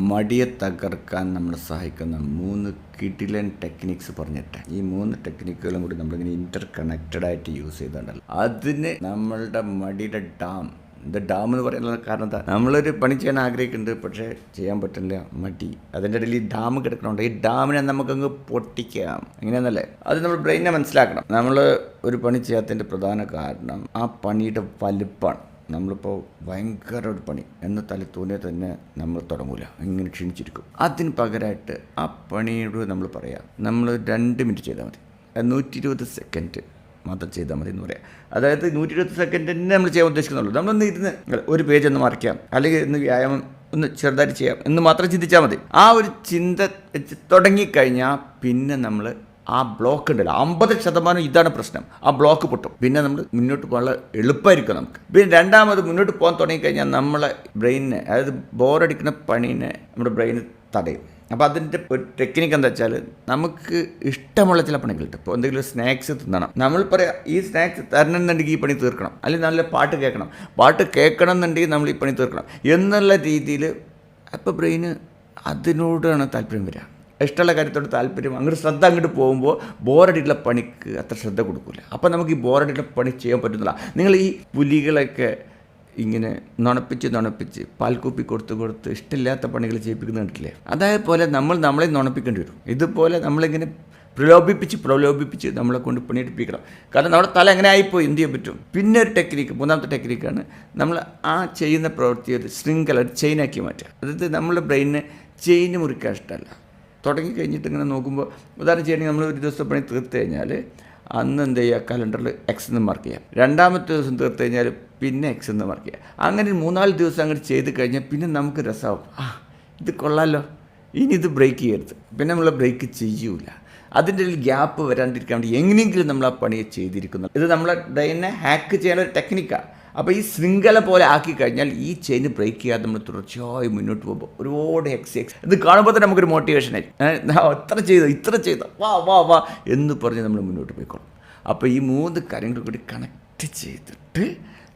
മടിയെ തകർക്കാൻ നമ്മളെ സഹായിക്കുന്ന മൂന്ന് കിടിലൻ ടെക്നിക്സ് പറഞ്ഞിട്ട്. ഈ മൂന്ന് ടെക്നിക്കുകളും കൂടി നമ്മളിങ്ങനെ ഇന്റർ കണക്റ്റഡ് ആയിട്ട് യൂസ് ചെയ്തിട്ടുണ്ടല്ലോ. അതിന് നമ്മളുടെ മടിയുടെ ഡാം ഇത് ഡാം എന്ന് പറയുന്നത് കാരണം എന്താ? നമ്മളൊരു പണി ചെയ്യാൻ ആഗ്രഹിക്കുന്നുണ്ട് പക്ഷേ ചെയ്യാൻ പറ്റില്ല മടി. അതിന്റെ ഇടയിൽ ഈ ഡാം കിടക്കണുണ്ട്. ഈ ഡാമിനെ നമുക്കങ്ങ് പൊട്ടിക്കാം. അങ്ങനെയാണല്ലേ അത് നമ്മൾ ബ്രെയിനെ മനസ്സിലാക്കണം. നമ്മൾ ഒരു പണി ചെയ്യാത്തതിന്റെ പ്രധാന കാരണം ആ പണിയുടെ വലുപ്പമാണ് നമ്മളിപ്പോൾ ഭയങ്കര ഒരു പണി. എന്ന തലത്തൂനെ തന്നെ നമ്മൾ തുടങ്ങൂല. ഇങ്ങനെ ക്ഷീണിച്ചിരിക്കും. അതിന് പകരമായിട്ട് ആ പണിയോട് നമ്മൾ പറയാം നമ്മൾ രണ്ട് മിനിറ്റ് ചെയ്താൽ മതി. നൂറ്റി ഇരുപത് സെക്കൻഡ് മാത്രം ചെയ്താൽ മതി എന്ന് പറയാം. അതായത് നൂറ്റി ഇരുപത് സെക്കൻഡ് തന്നെ നമ്മൾ ചെയ്യാൻ ഉദ്ദേശിക്കുന്നുള്ളൂ. നമ്മളൊന്ന് ഇരുന്ന് ഒരു പേജ് ഒന്ന് മറിക്കാം. അല്ലെങ്കിൽ ഇന്ന് വ്യായാമം ഒന്ന് ചെറുതായിട്ട് ചെയ്യാം എന്ന് മാത്രം ചിന്തിച്ചാൽ മതി. ആ ഒരു ചിന്ത തുടങ്ങിക്കഴിഞ്ഞാൽ പിന്നെ നമ്മൾ ആ ബ്ലോക്ക് ഉണ്ടല്ലോ. അമ്പത് ശതമാനം ഇതാണ് പ്രശ്നം. ആ ബ്ലോക്ക് പൊട്ടും. പിന്നെ നമ്മൾ മുന്നോട്ട് പോകാനുള്ള എളുപ്പമായിരിക്കും നമുക്ക്. പിന്നെ രണ്ടാമത് മുന്നോട്ട് പോകാൻ തുടങ്ങിക്കഴിഞ്ഞാൽ നമ്മളെ ബ്രെയിനിനെ അതായത് ബോറടിക്കുന്ന പണീനെ നമ്മുടെ ബ്രെയിന് തടയും. അപ്പോൾ അതിന്റെ ഒരു ടെക്നിക്ക് എന്താ വെച്ചാൽ നമുക്ക് ഇഷ്ടമുള്ള ചില പണികൾ പണികളുണ്ട്. ഇപ്പോൾ എന്തെങ്കിലും സ്നാക്സ് തിന്നണം. നമ്മൾ പറയാം ഈ സ്നാക്സ് തരണമെന്നുണ്ടെങ്കിൽ ഈ പണി തീർക്കണം. അല്ലെങ്കിൽ നല്ല പാട്ട് കേൾക്കണം. പാട്ട് കേൾക്കണം എന്നുണ്ടെങ്കിൽ നമ്മൾ ഈ പണി തീർക്കണം. എന്നുള്ള രീതിയിൽ അപ്പോൾ ബ്രെയിന് അതിനോടാണ് താല്പര്യം വരിക. ഇഷ്ടമുള്ള കാര്യത്തോട് താല്പര്യം അങ്ങോട്ട് ശ്രദ്ധ അങ്ങോട്ട് പോകുമ്പോൾ ബോറടിയുള്ള പണിക്ക് അത്ര ശ്രദ്ധ കൊടുക്കില്ല അപ്പോൾ നമുക്ക് ഈ ബോറടിയുള്ള പണി ചെയ്യാൻ പറ്റുന്നില്ല. നിങ്ങൾ ഈ പുലികളൊക്കെ ഇങ്ങനെ നുണപ്പിച്ച് നുണപ്പിച്ച് പാൽക്കൂപ്പി കൊടുത്ത് കൊടുത്ത് ഇഷ്ടമില്ലാത്ത പണികൾ ചെയ്യിപ്പിക്കുന്ന കണ്ടില്ലേ അതേപോലെ നമ്മൾ നമ്മളെ നുണപ്പിക്കേണ്ടി വരും. ഇതുപോലെ നമ്മളിങ്ങനെ പ്രലോഭിപ്പിച്ച് പ്രലോഭിപ്പിച്ച് നമ്മളെ കൊണ്ട് പണിയെടുപ്പിക്കണം. കാരണം നമ്മുടെ തല എങ്ങനെ ആയിപ്പോയി? എന്ത് ചെയ്യാൻ പറ്റും? പിന്നെ ഒരു ടെക്നിക്ക് മൂന്നാമത്തെ ടെക്നിക്കാണ് നമ്മൾ ആ ചെയ്യുന്ന പ്രവൃത്തി ഒരു ശൃംഖല ഒരു ചെയിനാക്കി മാറ്റുക. അതായത് നമ്മുടെ ബ്രെയിനിനെ ചെയിന് മുറിക്കാൻ ഇഷ്ടമല്ല. തുടങ്ങി കഴിഞ്ഞിട്ട് ഇങ്ങനെ നോക്കുമ്പോൾ ഉദാഹരണം ചെയ്യണമെങ്കിൽ നമ്മൾ ഒരു ദിവസം പണി തീർത്ത് കഴിഞ്ഞാൽ അന്ന് എന്ത് ചെയ്യുക കലണ്ടറിൽ എക്സ് എന്ന് മാർക്ക് ചെയ്യാം. രണ്ടാമത്തെ ദിവസം തീർത്ത് കഴിഞ്ഞാൽ പിന്നെ എക്സ് എന്ന് മാർക്ക് ചെയ്യാം. അങ്ങനെ മൂന്നാൽ ദിവസം അങ്ങനെ ചെയ്ത് കഴിഞ്ഞാൽ പിന്നെ നമുക്ക് രസമാവും ആ ഇത് കൊള്ളാമല്ലോ ഇനി ഇത് ബ്രേക്ക് ചെയ്യരുത്. പിന്നെ നമ്മൾ ബ്രേക്ക് ചെയ്യൂല. അതിന്റെ ഒരു ഗ്യാപ്പ് വരാണ്ടിരിക്കാൻ വേണ്ടി എങ്ങനെയെങ്കിലും നമ്മൾ ആ പണിയെ ചെയ്തിരിക്കുന്നു ഇത് നമ്മളെ ഡൈനെ ഹാക്ക് ചെയ്യാനുള്ള ടെക്നിക്കാണ് അപ്പോൾ ഈ ശൃംഖല പോലെ ആക്കി കഴിഞ്ഞാൽ ഈ ചെയിൻ ബ്രേക്ക് ചെയ്യാതെ നമ്മൾ തുടർച്ചയായി മുന്നോട്ട് പോകുമ്പോൾ ഒരുപാട് എക്സ് എക്സ് ഇത് കാണുമ്പോൾ തന്നെ നമുക്കൊരു മോട്ടിവേഷനായി ഇത്ര ചെയ്തു ഇത്ര ചെയ്തു. വാ വാ വാ എന്ന് പറഞ്ഞ് നമ്മൾ മുന്നോട്ട് പോയിക്കോളും. അപ്പോൾ ഈ മൂന്ന് കാര്യങ്ങൾ കൂടി കണക്ട് ചെയ്തിട്ട്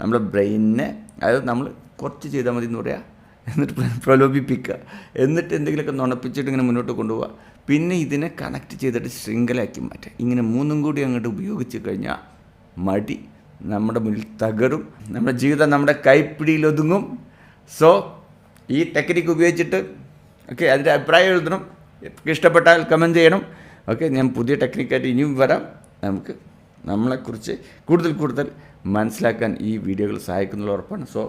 നമ്മുടെ ബ്രെയിനിനെ അതായത് നമ്മൾ കുറച്ച് ചെയ്താൽ മതി എന്ന് പറയാം. എന്നിട്ട് പ്രലോഭിപ്പിക്കുക. എന്നിട്ട് എന്തെങ്കിലുമൊക്കെ നുണപ്പിച്ചിട്ട് ഇങ്ങനെ മുന്നോട്ട് കൊണ്ടുപോവുക പിന്നെ ഇതിനെ കണക്ട് ചെയ്തിട്ട് ശൃംഖലയാക്കി മാറ്റുക. ഇങ്ങനെ മൂന്നും കൂടി അങ്ങോട്ട് ഉപയോഗിച്ച് കഴിഞ്ഞാൽ മടി. നമ്മുടെ മുന്നിൽ തകരും നമ്മുടെ ജീവിതം നമ്മുടെ കൈപ്പിടിയിൽ ഒതുങ്ങും. സോ ഈ ടെക്നിക്ക് ഉപയോഗിച്ചിട്ട് ഓക്കെ അതിന്റെ അഭിപ്രായം എഴുതണം. ഇഷ്ടപ്പെട്ടാൽ കമന്റ് ചെയ്യണം. ഓക്കെ ഞാൻ പുതിയ ടെക്നിക്കായിട്ട് ഇനിയും വരാം. നമുക്ക് നമ്മളെക്കുറിച്ച് കൂടുതൽ കൂടുതൽ മനസ്സിലാക്കാൻ ഈ വീഡിയോകൾ സഹായിക്കുന്നുള്ള ഉറപ്പാണ്. സോ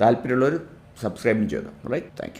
താല്പര്യമുള്ളവർ സബ്സ്ക്രൈബും ചെയ്തു റൈറ്റ് താങ്ക്